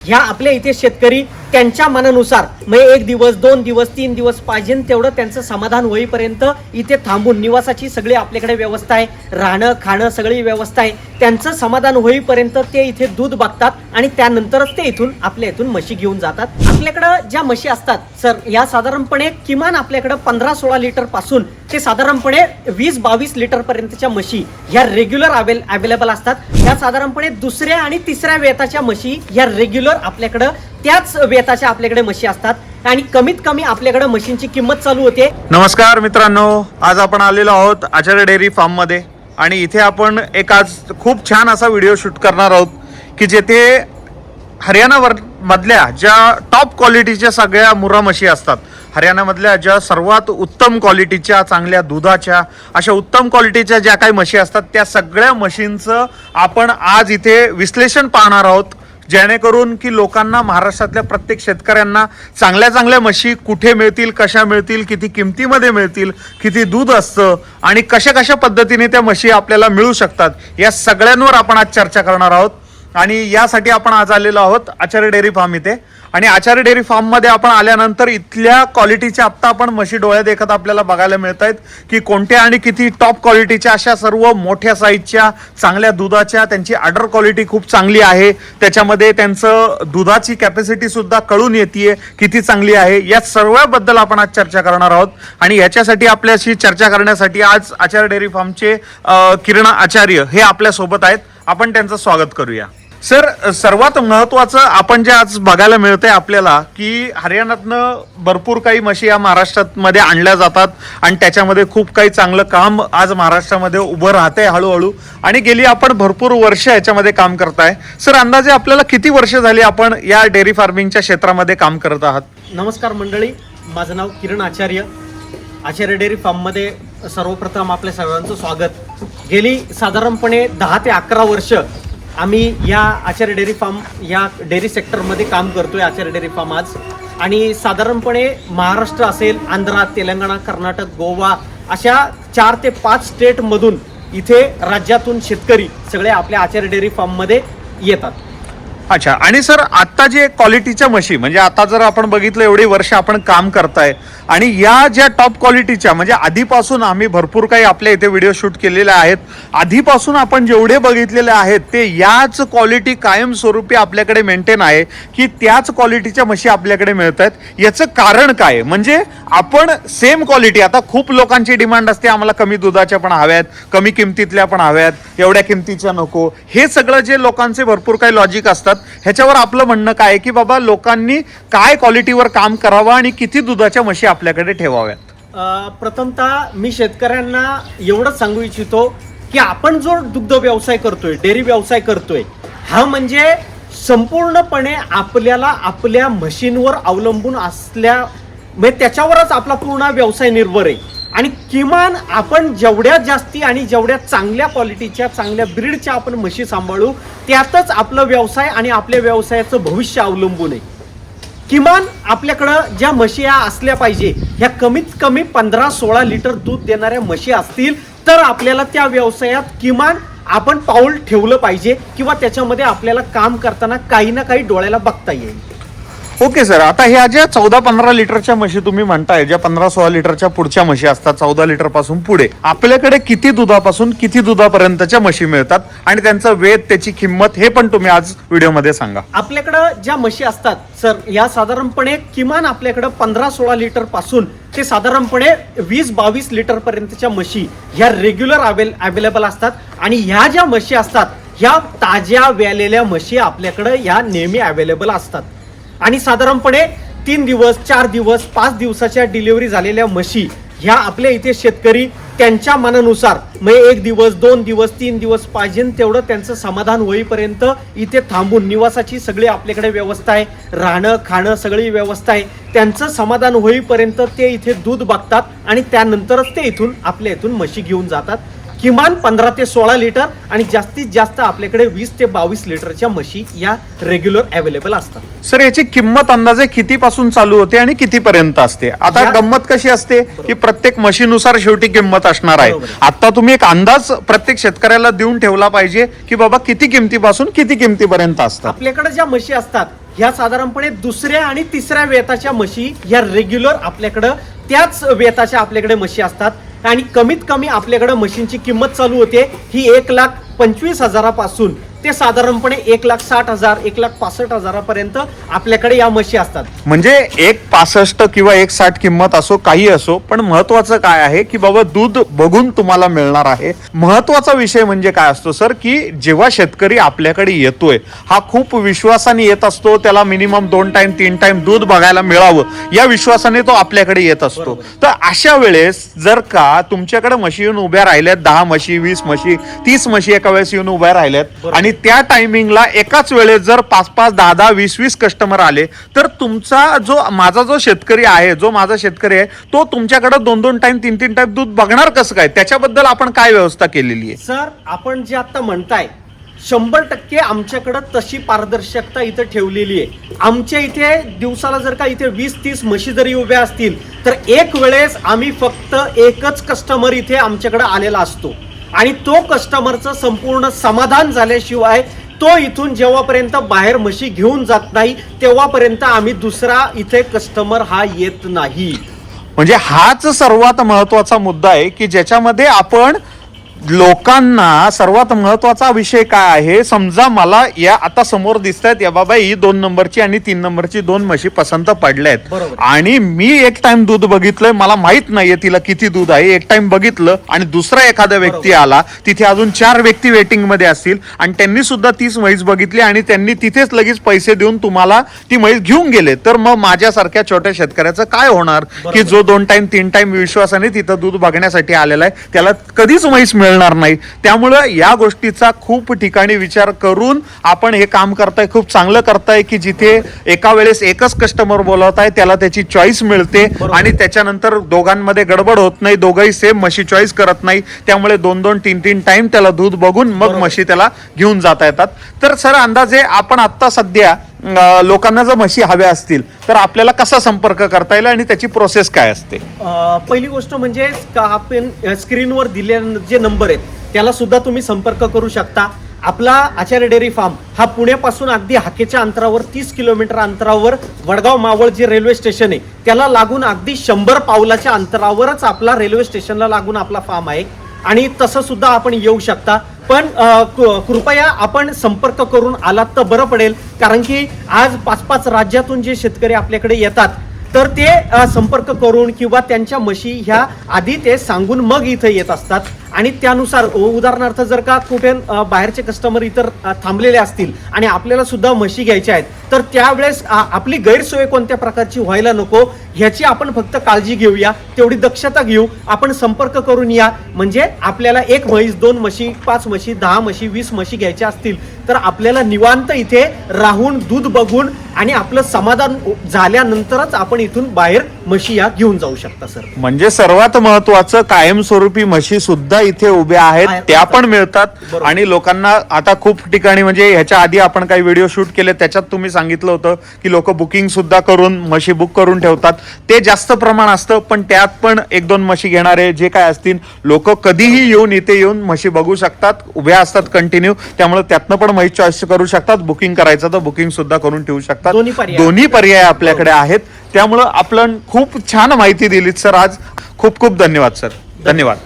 ह्या आपल्या इथे शेतकरी त्यांच्या मनानुसार म्हणजे एक दिवस दोन दिवस तीन दिवस पाहिजे तेवढं त्यांचं समाधान होईपर्यंत इथे थांबून निवासाची सगळी आपल्याकडे व्यवस्था आहे. राहणं खाणं सगळी व्यवस्था आहे. त्यांचं समाधान होईपर्यंत ते इथे दूध बघतात आणि त्यानंतरच ते इथून आपल्या इथून म्हशी घेऊन जातात. आपल्याकडं ज्या म्हशी असतात सर या साधारणपणे किमान आपल्याकडं पंधरा सोळा लिटरपासून ते साधारणपणे वीस बावीस लिटर पर्यंतच्या म्हशी ह्या रेग्युलर अवेल अवेलेबल असतात. ह्या साधारणपणे दुसऱ्या आणि तिसऱ्या वेताच्या म्हशी ह्या रेग्युलर आपल्याकडं त्याच वेताच्या आपल्याकडे म्हशी असतात आणि कमीत कमी आपल्याकडे म्हशींची किंमत चालू होते. नमस्कार मित्रांनो आज आपण आलेलो आहोत आचार्य डेअरी फार्ममध्ये आणि इथे आपण एक आज खूप छान असा व्हिडिओ शूट करणार आहोत की जेथे हरियाणावर मधल्या ज्या टॉप क्वालिटीच्या सगळ्या मुरा म्हशी असतात हरियाणामधल्या ज्या सर्वात उत्तम क्वालिटीच्या चांगल्या दुधाच्या अशा उत्तम क्वालिटीच्या ज्या काही म्हशी असतात त्या सगळ्या म्हशींचं आपण आज इथे विश्लेषण पाहणार आहोत. जेणेकरून की लोकांना महाराष्ट्रातल्या प्रत्येक शेतकऱ्यांना चांगल्या चांगल्या म्हशी कुठे मिळतील कशा मिळतील किती किमतीमध्ये मिळतील किती दूध असतं आणि कशा कशा पद्धतीने त्या म्हशी आपल्याला मिळू शकतात या सगळ्यांवर आपण आज चर्चा करणार आहोत. आणि यासाठी आपण आज आलेलो आहोत आचार्य डेअरी फार्म इथे. आणि आचार्य डेअरी फार्ममध्ये आपण आल्यानंतर इथल्या क्वालिटीच्या आत्ता आपण म्हशी डोळ्या देखत आपल्याला बघायला मिळत आहेत की कोणत्या आणि किती टॉप क्वालिटीच्या अशा सर्व मोठ्या साईजच्या चांगल्या दुधाच्या त्यांची ऑर्डर क्वालिटी खूप चांगली आहे. त्याच्यामध्ये त्यांचं दुधाची कॅपॅसिटी सुद्धा कळून येते किती चांगली आहे. या सर्वांबद्दल आपण आज चर्चा करणार आहोत. आणि याच्यासाठी आपल्याशी चर्चा करण्यासाठी आज आचार्य डेअरी फार्मचे किरण आचार्य हे आपल्यासोबत आहेत. आपण त्यांचं स्वागत करूया. सर सर्वात महत्वाचं आपण जे आज बघायला मिळतंय आपल्याला की हरियाणातनं भरपूर काही म्हशी या महाराष्ट्रामध्ये आणल्या जातात आणि त्याच्यामध्ये खूप काही चांगलं काम आज महाराष्ट्रामध्ये उभं राहतंय हळूहळू. आणि गेली आपण भरपूर वर्ष याच्यामध्ये काम करताय. सर अंदाजे आपल्याला किती वर्ष झाली आपण या डेअरी फार्मिंगच्या क्षेत्रामध्ये काम करत आहात? नमस्कार मंडळी माझं नाव किरण आचार्य. आचार्य डेअरी फार्ममध्ये सर्वप्रथम आपल्या सर्वांचं स्वागत. गेली साधारणपणे दहा ते अकरा वर्ष आम्ही या आचार्य डेअरी फार्म या डेअरी सेक्टरमध्ये काम करतोय आचार्य डेअरी फार्म आज. आणि साधारणपणे महाराष्ट्र असेल आंध्रा तेलंगणा कर्नाटक गोवा अशा चार ते पाच स्टेटमधून इथे राज्यातून शेतकरी सगळे आपल्या आचार्य डेअरी फार्ममध्ये येतात. अच्छा आणि सर आता जे क्वालिटीच्या म्हशी म्हणजे आता जर आपण बघितलं एवढी वर्ष आपण काम करताय आणि या ज्या टॉप क्वालिटीच्या म्हणजे आधीपासून आम्ही भरपूर काही आपल्या इथे व्हिडिओ शूट केलेले आहेत आधीपासून आपण जेवढे बघितलेले आहेत ते याच क्वालिटी कायमस्वरूपी आपल्याकडे मेंटेन आहे की त्याच क्वालिटीच्या म्हशी आपल्याकडे मिळत आहेत याचं कारण काय? म्हणजे आपण सेम क्वालिटी आता खूप लोकांची डिमांड असते आम्हाला कमी दुधाच्या पण हव्यात कमी किमतीतल्या पण हव्यात एवढ्या किमतीच्या नको. हे सगळं जे लोकांचे भरपूर काही लॉजिक असतात ह्याच्यावर आपलं म्हणणं काय आहे की बाबा लोकांनी काय क्वालिटीवर काम करावं आणि किती दुधाच्या म्हशी आपल्याकडे ठेवाव्यात? प्रथमतः मी शेतकऱ्यांना एवढंच सांगू इच्छितो की आपण जो दुग्ध व्यवसाय करतोय डेअरी व्यवसाय करतोय हा म्हणजे संपूर्णपणे आपल्याला आपल्या म्हशींवर अवलंबून असल्या म्हणजे त्याच्यावरच आपला पूर्ण व्यवसाय निर्भर आहे. आणि किमान आपण जेवढ्या जास्ती आणि जेवढ्या चांगल्या क्वालिटीच्या चांगल्या ब्रीडच्या आपण म्हशी सांभाळू त्यातच आपला व्यवसाय आणि आपल्या व्यवसायाचं भविष्य अवलंबून आहे. किमान आपल्याकडं ज्या म्हशी या असल्या पाहिजे ह्या कमीत कमी पंधरा सोळा लिटर दूध देणाऱ्या म्हशी असतील तर आपल्याला त्या व्यवसायात किमान आपण पाऊल ठेवलं पाहिजे किंवा त्याच्यामध्ये आपल्याला काम करताना काही ना काही डोळ्याला बघता येईल. ओके सर आता ह्या ज्या चौदा पंधरा लिटरच्या म्हशी तुम्ही म्हणताय ज्या पंधरा सोळा लिटरच्या पुढच्या म्हशी असतात चौदा लिटरपासून पुढे आपल्याकडे किती दुधापासून किती दुधापर्यंतच्या म्हशी मिळतात आणि त्यांचं वेध त्याची किंमत हे पण तुम्ही आज व्हिडिओमध्ये सांगा. आपल्याकडं ज्या म्हशी असतात सर या साधारणपणे किमान आपल्याकडं पंधरा सोळा लिटरपासून ते साधारणपणे वीस बावीस लिटर पर्यंतच्या म्हशी ह्या रेग्युलर अवेल अवेलेबल असतात. आणि ह्या ज्या म्हशी असतात ह्या ताज्या व्यालेल्या म्हशी आपल्याकडं ह्या नेहमी अवेलेबल असतात. आणि साधारणपणे तीन दिवस चार दिवस पाच दिवसाच्या डिलिव्हरी झालेल्या म्हशी ह्या आपल्या इथे शेतकरी त्यांच्या मनानुसार म्हणजे एक दिवस दोन दिवस तीन दिवस पाहिजे तेवढं त्यांचं समाधान होईपर्यंत इथे थांबून निवासाची सगळी आपल्याकडे व्यवस्था आहे. राहणं खाणं सगळी व्यवस्था आहे. त्यांचं समाधान होईपर्यंत ते इथे दूध बघतात आणि त्यानंतरच ते इथून आपल्या इथून म्हशी घेऊन जातात. किमान पंधरा ते सोळा लिटर आणि जास्तीत जास्त आपल्याकडे वीस ते बावीस लिटरच्या म्हशी या रेग्युलर अवेलेबल असतात. सर याची किंमत अंदाजे किती पासून चालू होते आणि किती पर्यंत असते? आता या- गंमत कशी असते की प्रत्येक म्हशीनुसार शेवटी किंमत असणार आहे. बरोबर. आता तुम्ही एक अंदाज प्रत्येक शेतकऱ्याला देऊन ठेवला पाहिजे की बाबा किती किमतीपासून किती किमतीपर्यंत असतात? आपल्याकडे ज्या म्हशी असतात ह्या साधारणपणे दुसऱ्या आणि तिसऱ्या वेताच्या म्हशी ह्या रेग्युलर आपल्याकडं त्याच वेताच्या आपल्याकडे म्हशी असतात. आणि कमीत कमी आपल्याकडं मशीनची किंमत चालू होते ही एक लाख पंचवीस हजारापासून. ते साधारणपणे एक लाख साठ हजार एक लाख पासष्ट हजारापर्यंत आपल्याकडे या म्हशी असतात. म्हणजे एक पासष्ट किंवा एक साठ किंमत असो काही असो पण महत्वाचं काय आहे की बाबा दूध बघून तुम्हाला मिळणार आहे. महत्त्वाचा विषय म्हणजे काय असतो सर की जेव्हा शेतकरी आपल्याकडे येतोय हा खूप विश्वासाने येत असतो त्याला मिनिमम दोन टाइम तीन टाइम दूध बघायला मिळावं या विश्वासाने तो आपल्याकडे येत असतो. तर अशा वेळेस जर का तुमच्याकडे म्हशी येऊन उभ्या राहिल्यात दहा म्हशी वीस म्हशी तीस म्हशी एका वेळेस येऊन उभ्या राहिल्यात बरोबर. आणि त्या टायमिंगला एकाच वेळेस जर पाच पाच दहा दहा वीस वीस कस्टमर आले तर तुमचा जो माझा जो शेतकरी आहे जो माझा शेतकरी आहे तो तुमच्याकडे दोन दोन टाइम तीन तीन टाइम दूध बघणार कसं काय? त्याच्याबद्दल आपण काय व्यवस्था केलेली आहे? सर आपण जे आता म्हणताय शंभर टक्के आमच्याकडं तशी पारदर्शकता इथं ठेवलेली आहे. आमच्या इथे दिवसाला जर का इथे वीस तीस म्हशी जरी उभ्या असतील तर एक वेळेस आम्ही फक्त एकच कस्टमर इथे आमच्याकडे आलेला असतो. आणि तो कस्टमरचं संपूर्ण समाधान झाल्याशिवाय तो इथून जेव्हापर्यंत बाहेर म्हशी घेऊन जात नाही तेव्हापर्यंत आम्ही दुसरा इथे कस्टमर हा येत नाही. म्हणजे हाच सर्वात महत्त्वाचा मुद्दा आहे की ज्याच्यामध्ये आपण लोकांना सर्वात महत्त्वाचा विषय काय आहे? समजा मला या आता समोर दिसत आहेत या बाबा ही दोन नंबरची आणि तीन नंबरची दोन म्हशी पसंत पडल्या आहेत. आणि मी एक टाइम दूध बघितलंय मला माहीत नाहीये तिला किती दूध आहे. एक टाइम बघितलं आणि दुसरा एखादा व्यक्ती आला तिथे अजून चार व्यक्ती वेटिंगमध्ये असतील आणि त्यांनी सुद्धा तीच म्हैस बघितली आणि त्यांनी तिथेच लगेच पैसे देऊन तुम्हाला ती म्हैस घेऊन गेले. तर मग माझ्यासारख्या छोट्या शेतकऱ्याचं काय होणार? की जो दोन टाइम तीन टाइम विश्वासाने तिथं दूध बघण्यासाठी आलेला आहे त्याला कधीच म्हैस मिळणार नाही त्यामुळं या गोष्टीचा खूप ठिकाणी विचार करून आपण हे काम करताय खूप चांगलं करताय की जिथे एका वेळेस एकच कस्टमर बोलवताय त्याला त्याची चॉईस मिळते. आणि त्याच्यानंतर दोघांमध्ये गडबड होत नाही दोघंही सेम म्हशी चॉईस करत नाही त्यामुळे दोन दोन तीन तीन टाइम त्याला दूध बघून मग. म्हशी त्याला घेऊन जाता येतात तर सर अंदाजे आपण आता सध्या लोकांना जर म्हशी हव्या असतील तर आपल्याला कसा संपर्क करता येईल आणि त्याची प्रोसेस काय असते? पहिली गोष्ट म्हणजे आपण स्क्रीनवर दिले जे नंबर आहेत त्याला सुद्धा तुम्ही संपर्क करू शकता. आपला आचार्य डेअरी फार्म हा पुण्यापासून अगदी हाकेच्या अंतरावर तीस किलोमीटर अंतरावर वडगाव मावळ जे रेल्वे स्टेशन आहे त्याला लागून अगदी शंभर पावलाच्या अंतरावरच आपला रेल्वे स्टेशनला लागून आपला फार्म आहे. आणि तसं सुद्धा आपण येऊ शकता. पण कृपया आपण संपर्क करून आलात तर बरं पडेल. कारण की आज पाच पाच राज्यातून जे शेतकरी आपल्याकडे येतात तर ते संपर्क करून किंवा त्यांच्या म्हशी ह्या आधी ते सांगून मग इथं येत असतात. आणि त्यानुसार उदाहरणार्थ जर का कुठे बाहेरचे कस्टमर इतर थांबलेले असतील आणि आपल्याला सुद्धा म्हशी घ्यायच्या आहेत तर त्यावेळेस आपली गैरसोय कोणत्या प्रकारची व्हायला नको ह्याची आपण फक्त काळजी घेऊया तेवढी दक्षता घेऊ आपण संपर्क करून या. म्हणजे आपल्याला एक म्हैस दोन म्हशी पाच म्हशी दहा म्हशी वीस म्हशी घ्यायच्या असतील तर आपल्याला निवांत इथे राहून दूध बघून आणि आपलं समाधान झाल्यानंतरच आपण इथून बाहेर म्हशी या घेऊन जाऊ शकता सर म्हणजे सर्वात महत्वाचं कायमस्वरूपी म्हशी सुद्धा इथे उभ्या आहेत. त्या पण मिळतात बरोबर. आणि लोकांना आता खूप ठिकाणी म्हणजे ह्याच्या आधी आपण काही व्हिडिओ शूट केले त्याच्यात तुम्ही सांगितलं होतं की लोक बुकिंग सुद्धा करून म्हशी बुक करून ठेवतात ते जास्त प्रमाण असतं पण त्यात पण एक दोन म्हशी घेणारे जे काय असतील लोक कधीही येऊन इथे येऊन म्हशी बघू शकतात उभ्या असतात कंटिन्यू त्यामुळे त्यातनं पण म्हैस चॉईस करू शकतात बुकिंग करायचं तर बुकिंग सुद्धा करून ठेवू शकतात दोन्ही पर्याय. दोन्ही पर्याय आपल्याकडे आहेत त्यामुळं आपण खूप छान माहिती दिलीत सर. आज खूप खूप धन्यवाद सर. धन्यवाद.